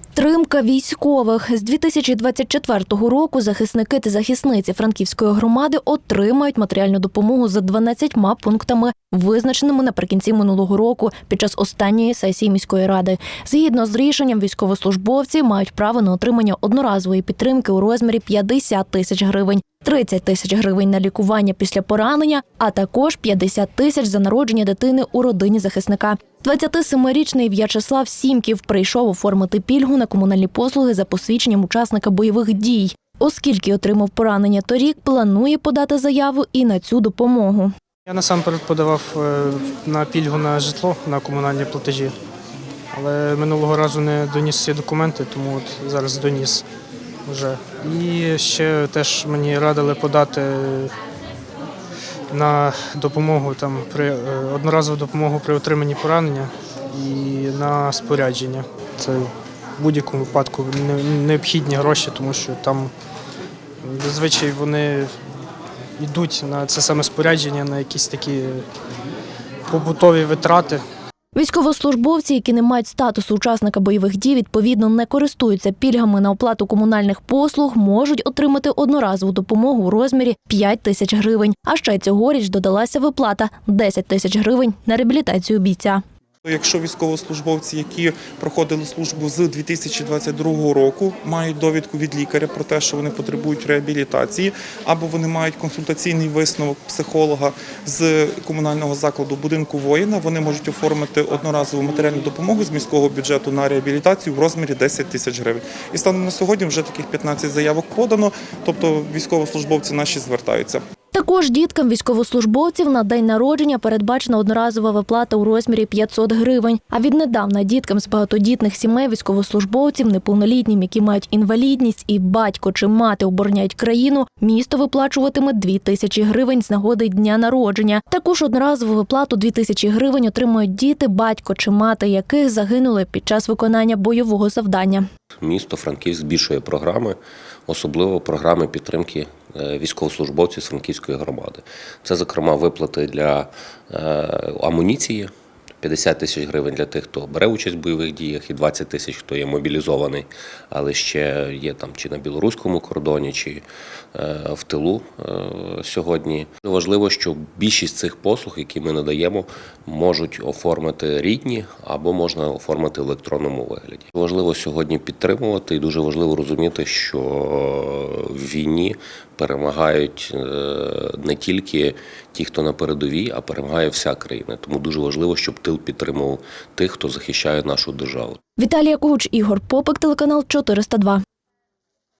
Підтримка військових з 2024 року захисники та захисниці Франківської громади отримають матеріальну допомогу за 12 пунктами, визначеними наприкінці минулого року під час останньої сесії міської ради. Згідно з рішенням, військовослужбовці мають право на отримання одноразової підтримки у розмірі 50 тисяч гривень. 30 тисяч гривень на лікування після поранення, а також 50 тисяч за народження дитини у родині захисника. 27-річний В'ячеслав Сімків прийшов оформити пільгу на комунальні послуги за посвідченням учасника бойових дій. Оскільки отримав поранення торік, планує подати заяву і на цю допомогу. Я насамперед подавав е, на пільгу на житло на комунальні платежі, але минулого разу не доніс всі документи, тому от зараз доніс вже. І ще теж мені радили подати на допомогу там при е, одноразову допомогу при отриманні поранення і на спорядження. Це в будь-якому випадку необхідні гроші, тому що там зазвичай вони йдуть на це саме спорядження, на якісь такі побутові витрати. Військовослужбовці, які не мають статусу учасника бойових дій, відповідно не користуються пільгами на оплату комунальних послуг, можуть отримати одноразову допомогу у розмірі 5 тисяч гривень. А ще цьогоріч додалася виплата 10 тисяч гривень на реабілітацію бійця. Якщо військовослужбовці, які проходили службу з 2022 року, мають довідку від лікаря про те, що вони потребують реабілітації, або вони мають консультаційний висновок психолога з комунального закладу будинку воїна, вони можуть оформити одноразову матеріальну допомогу з міського бюджету на реабілітацію в розмірі 10 тисяч гривень. І станом на сьогодні вже таких 15 заявок подано, тобто військовослужбовці наші звертаються. Також діткам військовослужбовців на день народження передбачена одноразова виплата у розмірі 500 гривень. А віднедавна діткам з багатодітних сімей військовослужбовців, неповнолітнім, які мають інвалідність, і батько чи мати обороняють країну, місто виплачуватиме 2 тисячі гривень з нагоди дня народження. Також одноразову виплату 2 тисячі гривень отримують діти, батько чи мати яких загинули під час виконання бойового завдання. Місто Франківськ збільшує програми, особливо програми підтримки військовослужбовців з Франківської громади. Це, зокрема, виплати для е, амуніції. 50 тисяч гривень для тих, хто бере участь в бойових діях, і 20 тисяч, хто є мобілізований, але ще є там чи на білоруському кордоні, чи е, в тилу е, сьогодні. Важливо, що більшість цих послуг, які ми надаємо, можуть оформити рідні або можна оформити в електронному вигляді. Важливо сьогодні підтримувати, і дуже важливо розуміти, що в війні перемагають е, не тільки ті, хто на передовій, а перемагає вся країна. Тому дуже важливо, щоб тил підтримував тих, хто захищає нашу державу. Віталія Куч, Ігор Попик, телеканал 402.